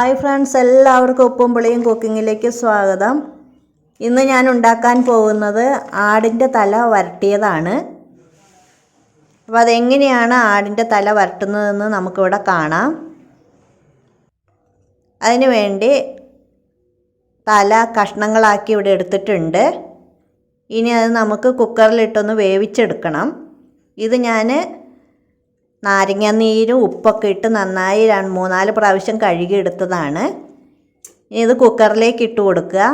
Hi friends എല്ലാവർക്കും ഉപ്പും പുളിയും കുക്കിങ്ങിലേക്ക് സ്വാഗതം. ഇന്ന് ഞാൻ ഉണ്ടാക്കാൻ പോകുന്നത് ആടിന്റെ തല വരട്ടിയതാണ്. അപ്പോൾ അതെങ്ങനെയാണ് ആടിന്റെ തല വരട്ടുന്നതെന്ന് നമുക്കിവിടെ കാണാം. അതിനു വേണ്ടി തല കഷ്ണങ്ങളാക്കി ഇവിടെ എടുത്തിട്ടുണ്ട്. ഇനി അത് നമുക്ക് കുക്കറിലിട്ടൊന്ന് വേവിച്ചെടുക്കണം. ഇത് ഞാൻ നാരങ്ങ നീരും ഉപ്പൊക്കെ ഇട്ട് നന്നായി രണ്ട് മൂന്നാൽ പ്രാവശ്യം കഴുകി എടുത്തതാണ്. ഇനി ഇത് കുക്കറിലേക്ക് ഇട്ട് കൊടുക്കുക.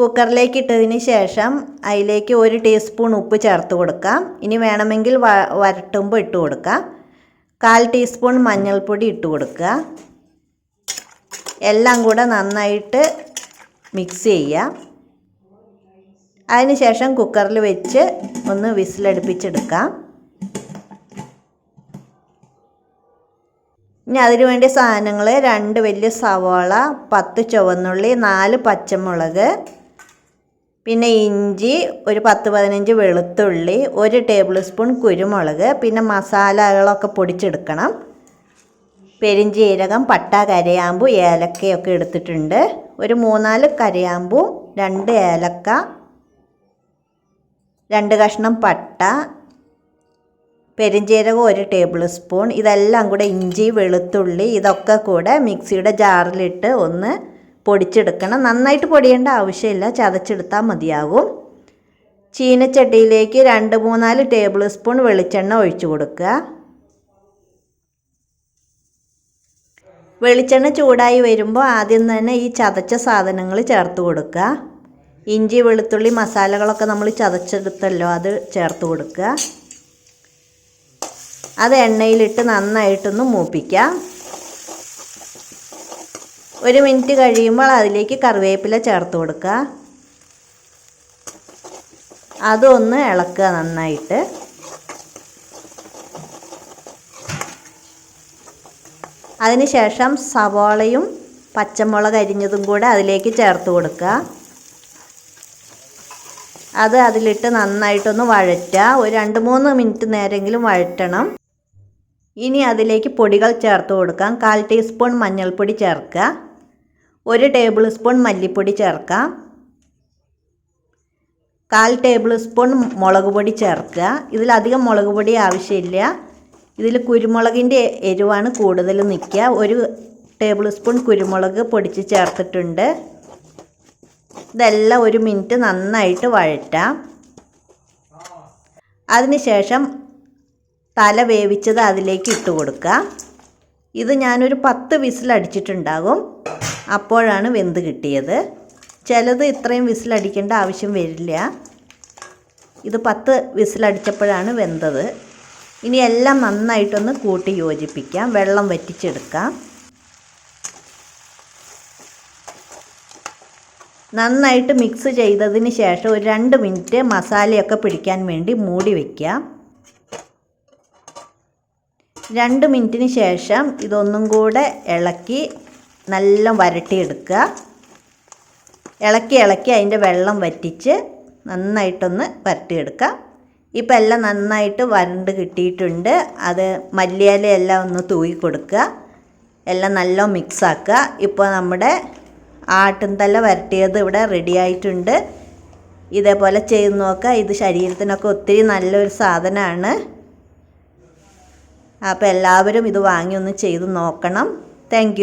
കുക്കറിലേക്ക് ഇട്ടതിന് ശേഷം അതിലേക്ക് ഒരു ടീസ്പൂൺ ഉപ്പ് ചേർത്ത് കൊടുക്കാം ഇനി വേണമെങ്കിൽ വ വരട്ടുമ്പോൾ ഇട്ട് കൊടുക്കാം കാൽ ടീസ്പൂൺ മഞ്ഞൾപ്പൊടി ഇട്ട് കൊടുക്കുക. എല്ലാം കൂടെ നന്നായിട്ട് മിക്സ് ചെയ്യുക അതിനുശേഷം കുക്കറിൽ വെച്ച് ഒന്ന് വിസിലടുപ്പിച്ചെടുക്കാം. ഇനി അതിനു വേണ്ടി സാധനങ്ങൾ രണ്ട് വലിയ സവാള പത്ത് ചുവന്നുള്ളി നാല് പച്ചമുളക് പിന്നെ ഇഞ്ചി ഒരു പത്ത് പതിനഞ്ച് വെളുത്തുള്ളി ഒരു ടേബിൾ സ്പൂൺ കുരുമുളക് പിന്നെ മസാലകളൊക്കെ പൊടിച്ചെടുക്കണം. പെരിഞ്ചീരകം പട്ട കരയാമ്പു ഏലക്കയൊക്കെ എടുത്തിട്ടുണ്ട്. ഒരു മൂന്നാൽ കരയാമ്പൂ രണ്ട് ഏലക്ക രണ്ട് കഷ്ണം പട്ട പെരിഞ്ചീരകം ഒരു ടേബിൾ സ്പൂൺ ഇതെല്ലാം കൂടെ ഇഞ്ചി വെളുത്തുള്ളി ഇതൊക്കെ കൂടെ മിക്സിയുടെ ജാറിലിട്ട് ഒന്ന് പൊടിച്ചെടുക്കണം. നന്നായിട്ട് പൊടിയേണ്ട ആവശ്യമില്ല ചതച്ചെടുത്താൽ മതിയാകും. ചീനച്ചട്ടിയിലേക്ക് രണ്ട് മൂന്നാൽ ടേബിൾ സ്പൂൺ വെളിച്ചെണ്ണ ഒഴിച്ചു കൊടുക്കുക. വെളിച്ചെണ്ണ ചൂടായി വരുമ്പോൾ ആദ്യം തന്നെ ഈ ചതച്ച സാധനങ്ങൾ ചേർത്ത് കൊടുക്കുക. ഇഞ്ചി വെളുത്തുള്ളി മസാലകളൊക്കെ നമ്മൾ ചതച്ചെടുത്തല്ലോ അത് ചേർത്ത് കൊടുക്കുക. അത് എണ്ണയിലിട്ട് നന്നായിട്ടൊന്ന് മൂപ്പിക്കാം ഒരു മിനിറ്റ് കഴിയുമ്പോൾ അതിലേക്ക് കറിവേപ്പില ചേർത്ത് കൊടുക്കുക. അതൊന്ന് ഇളക്കുക നന്നായിട്ട്. അതിനുശേഷം സവാളയും പച്ചമുളക് അരിഞ്ഞതും കൂടെ അതിലേക്ക് ചേർത്ത് കൊടുക്കുക. അത് അതിലിട്ട് നന്നായിട്ടൊന്ന് വഴറ്റുക. ഒരു രണ്ട് മൂന്ന് മിനിറ്റ് നേരെങ്കിലും വഴറ്റണം. ഇനി അതിലേക്ക് പൊടികൾ ചേർത്ത് കൊടുക്കാം. കാൽ ടീസ്പൂൺ മഞ്ഞൾപ്പൊടി ചേർക്കുക. ഒരു ടേബിൾ സ്പൂൺ മല്ലിപ്പൊടി ചേർക്കാം കാൽ ടേബിൾ സ്പൂൺ മുളക് പൊടി ചേർക്കുക. ഇതിലധികം മുളക് പൊടി ആവശ്യമില്ല. ഇതിൽ കുരുമുളകിന്റെ എരിവാണ് കൂടുതൽ നിൽക്കുക. ഒരു ടേബിൾ സ്പൂൺ കുരുമുളക് പൊടിച്ച് ചേർത്തിട്ടുണ്ട്. ഇതെല്ലാം ഒരു മിനിറ്റ് നന്നായിട്ട് വഴറ്റാം. അതിനുശേഷം തല വേവിച്ചത് അതിലേക്ക് ഇട്ട് കൊടുക്കുക. ഇത് ഞാനൊരു പത്ത് വിസിലടിച്ചിട്ടുണ്ടാകും അപ്പോഴാണ് വെന്ത് കിട്ടിയത്. ചിലത് ഇത്രയും വിസിലടിക്കേണ്ട ആവശ്യം വരില്ല. ഇത് പത്ത് വിസിലടിച്ചപ്പോഴാണ് വെന്തത്. ഇനി എല്ലാം നന്നായിട്ടൊന്ന് കൂട്ടി യോജിപ്പിക്കാം. വെള്ളം വറ്റിച്ചെടുക്കാം. നന്നായിട്ട് മിക്സ് ചെയ്തതിന് ശേഷം ഒരു രണ്ട് മിനിറ്റ് മസാലയൊക്കെ പിടിക്കാൻ വേണ്ടി മൂടി വയ്ക്കാം രണ്ട് മിനിറ്റിന് ശേഷം ഇതൊന്നും കൂടെ ഇളക്കി നല്ല വരട്ടിയെടുക്കുക. ഇളക്കി ഇളക്കി അതിന്റെ വെള്ളം വറ്റിച്ച് നന്നായിട്ടൊന്ന് വരട്ടിയെടുക്കാം ഇപ്പം എല്ലാം നന്നായിട്ട് വരണ്ട് കിട്ടിയിട്ടുണ്ട്. അത് മല്ലിയില എല്ലാം ഒന്ന് തൂയി കൊടുക്കുക. എല്ലാം നല്ല മിക്സാക്കുക. ഇപ്പോൾ നമ്മുടെ ആട്ടിൻതല വരട്ടിയത് ഇവിടെ റെഡി ആയിട്ടുണ്ട്. ഇതേപോലെ ചെയ്ത് നോക്കുക. ഇത് ശരീരത്തിനൊക്കെ ഒത്തിരി നല്ലൊരു സാധനമാണ്. അപ്പോൾ എല്ലാവരും ഇത് വാങ്ങി ഒന്ന് ചെയ്ത് നോക്കണം. താങ്ക്